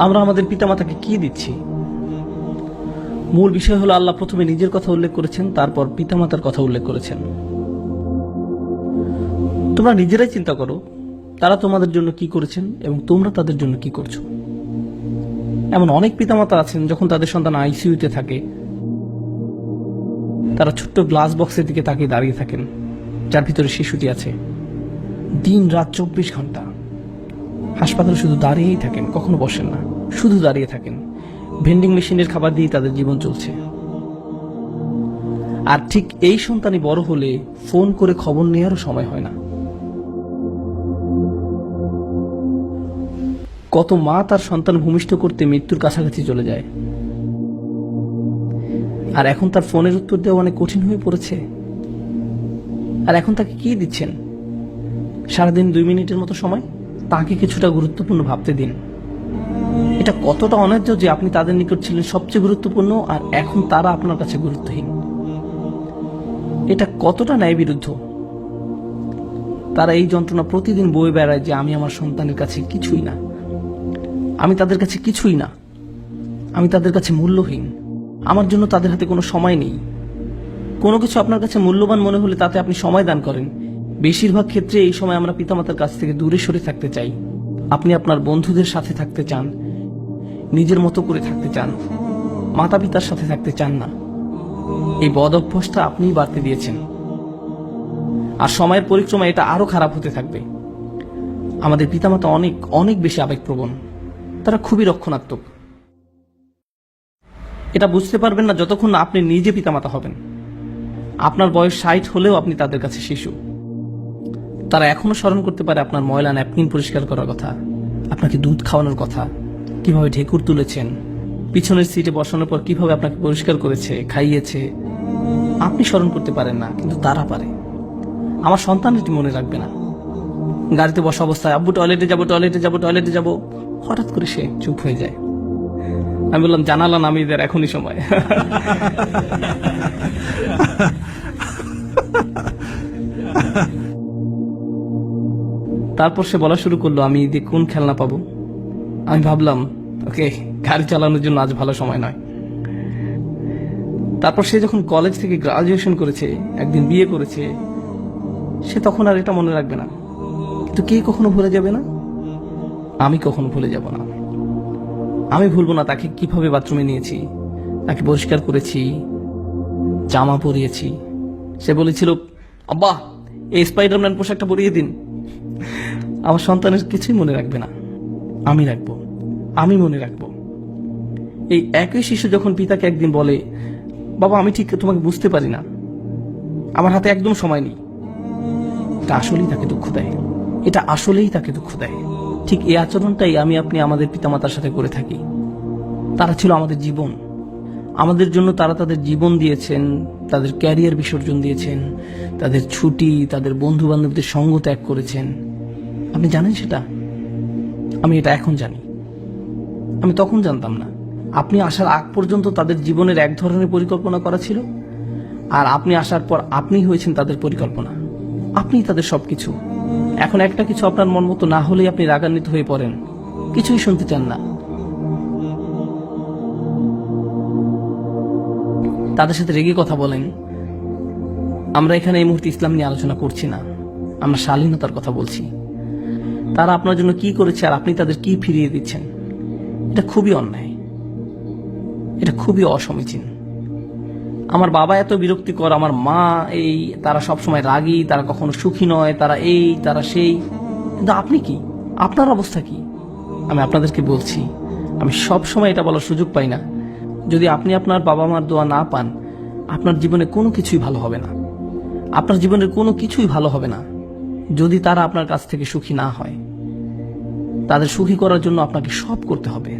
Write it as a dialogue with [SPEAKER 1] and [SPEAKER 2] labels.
[SPEAKER 1] আমরা আমাদের পিতামাতাকে কি দিচ্ছি? মূল বিষয় হলো আল্লাহ প্রথমে নিজের কথা উল্লেখ করেছেন, তারপর পিতামাতার কথা উল্লেখ করেছেন। তোমরা নিজেরাই চিন্তা করো, তারা তোমাদের জন্য কি করেছেন এবং তোমরা তাদের জন্য কি করছ। এমন অনেক পিতামাতা আছেন, যখন তাদের সন্তান আইসিইউতে থাকে, তারা ছোট্ট গ্লাস বক্সের দিকে তাকিয়ে দাঁড়িয়ে থাকেন, যার ভিতরে শিশুটি আছে। দিন রাত চব্বিশ ঘণ্টা। হাসপাতালে শুধু দাঁড়িয়েই থাকেন, কখনো বসেন না, শুধু দাঁড়িয়ে থাকেন। ভেন্ডিং মেশিনের খাবার দিয়ে তাদের জীবন চলছে। আর ঠিক এই সন্তানই বড় হলে ফোন করে খবর নেওয়ারও সময় হয় না। কত মা তার সন্তান ভূমিষ্ঠ করতে মৃত্যুর কাছাকাছি চলে যায়। আর এখন তার ফোনের উত্তর দেওয়া অনেক কঠিন হয়ে পড়েছে। আর এখন তাকে কি দিচ্ছেন? সারাদিন দুই মিনিটের মতো সময়? তাকে কিছুটা গুরুত্বপূর্ণ ভাবতে দিন। এটা কতটা অন্যায্য যে আপনি তাদের নিকট ছিলেন সবচেয়ে গুরুত্বপূর্ণ আর এখন তারা আপনার কাছে গুরুত্বহীন। এটা কতটা ন্যায় বিরুদ্ধ তারা এই যন্ত্রণা প্রতিদিন বয়ে বেড়ায় যে আমি আমার সন্তানের কাছে কিছুই না। আমি তাদের কাছে কিছুই না। আমি তাদের কাছে মূল্যহীন। আমার জন্য তাদের হাতে কোনো সময় নেই। কোনো কিছু আপনার কাছে মূল্যবান মনে হলে তাতে আপনি সময় দান করেন। বেশিরভাগ ক্ষেত্রে এই সময় আমরা পিতামাতার কাছ থেকে দূরে সরে থাকতে চাই। আপনি আপনার বন্ধুদের সাথে থাকতে চান, নিজের মতো করে থাকতে চান মাতা পিতার সাথে থাকতে চান না। এই বদ অভ্যাসটা আপনিই বাড়তে দিয়েছেন। আর সময়ের পরিক্রমা এটা আরও খারাপ হতে থাকবে। আমাদের পিতামাতা অনেক অনেক বেশি আবেগপ্রবণ। তারা খুবই রক্ষণাত্মক। এটা বুঝতে পারবেন না যতক্ষণ না আপনি নিজে পিতামাতা হবেন। আপনার বয়স ষাট হলেও আপনি তাদের কাছে শিশু। তারা এখনও স্মরণ করতে পারে আপনার ময়লা ন্যাপকিন পরিষ্কার করার কথা। আপনাকে দুধ খাওয়ানোর কথা। কীভাবে ঢেকুর তুলেছেন। পিছনের সিটে বসানোর পর কীভাবে আপনাকে পরিষ্কার করেছে, খাইয়েছে। আপনি স্মরণ করতে পারেন না, কিন্তু তারা পারে। আমার সন্তান এটি মনে রাখবে না। গাড়িতে বসা অবস্থায়, আব্বু, টয়লেটে যাব টয়লেটে যাব টয়লেটে যাব। হঠাৎ করে সে চুপ হয়ে যায়। আমি বললাম, জানালা নামিয়ে দেয় এখনই সময়। তারপর সে বলা শুরু করল, আমি ঈদে কোন খেলনা পাবো? আমি ভাবলাম, ওকে, গাড়ি চালানোর জন্য আজ ভালো সময় নয়। তারপর সে যখন কলেজ থেকে গ্রাজুয়েশন করেছে, একদিন বিয়ে করেছে, সে তখন আর এটা মনে রাখবে না। কিন্তু কে কখনো ভুলে যাবে না? আমি কখনো ভুলে যাব না। আমি ভুলবো না তাকে কীভাবে বাথরুমে নিয়েছি, তাকে পরিষ্কার করেছি, জামা পরিয়েছি। সে বলেছিল, আব্বা, এই স্পাইডারম্যান পোশাকটা পরিয়ে দিন। আমার সন্তানের কিছুই মনে রাখবে না। আমি রাখব। আমি মনে রাখব। এই একই শিশু যখন পিতাকে একদিন বলে, বাবা, আমি ঠিক তোমাকে বুঝতে পারি না। আমার হাতে একদম সময় নেই। এটা আসলেই তাকে দুঃখ দেয়। এটা আসলেই তাকে দুঃখ দেয়। ঠিক এই আচরণটাই আমি, আপনি আমাদের পিতামাতার সাথে করে থাকি। তারা ছিল আমাদের জীবন। আমাদের জন্য তারা তাদের জীবন দিয়েছেন, তাদের ক্যারিয়ার বিসর্জন দিয়েছেন, তাদের ছুটি, তাদের বন্ধু বান্ধবদের সঙ্গ ত্যাগ করেছেন। আপনি জানেন সেটা? আমি এটা এখন জানি। আমি তখন জানতাম না। আপনি আসার আগ পর্যন্ত তাদের জীবনের এক ধরনের পরিকল্পনা করা ছিল, আর আপনি আসার পর আপনিই হয়েছেন তাদের পরিকল্পনা। আপনিই তাদের সবকিছু। এখন একটা কিছু আপনার মন মতো না হলেই আপনি রাগান্বিত হয়ে পড়েন। কিছুই শুনতে চান না। তাদের সাথে রেগে কথা বলেন। আমরা এখানে এই মুহূর্তে ইসলাম নিয়ে আলোচনা করছি না। আমরা শালীনতার কথা বলছি। তারা আপনার জন্য কি করেছে আর আপনি তাদের কি ফিরিয়ে দিচ্ছেন? এটা খুবই অন্যায়। এটা খুবই অসমীচীন। আমার বাবা এত বিরক্তিকর, আমার মা এই, তারা সব সময় রাগী, তারা কখনো সুখী নয়, তারা এই, তারা সেই। কিন্তু আপনি কি? আপনার অবস্থা কি? আমি আপনাদেরকে বলছি, আমি সব সময় এটা বলার সুযোগ পাই না। যদি আপনি আপনার বাবা মার দোয়া না পান, আপনার জীবনে কোনো কিছুই ভালো হবে না। আপনার জীবনের কোনো কিছুই ভালো হবে না। যদি তারা আপনার কাছ থেকে সুখী না হয়, তাদের সুখী করার জন্য আপনাকে সব করতে হবে।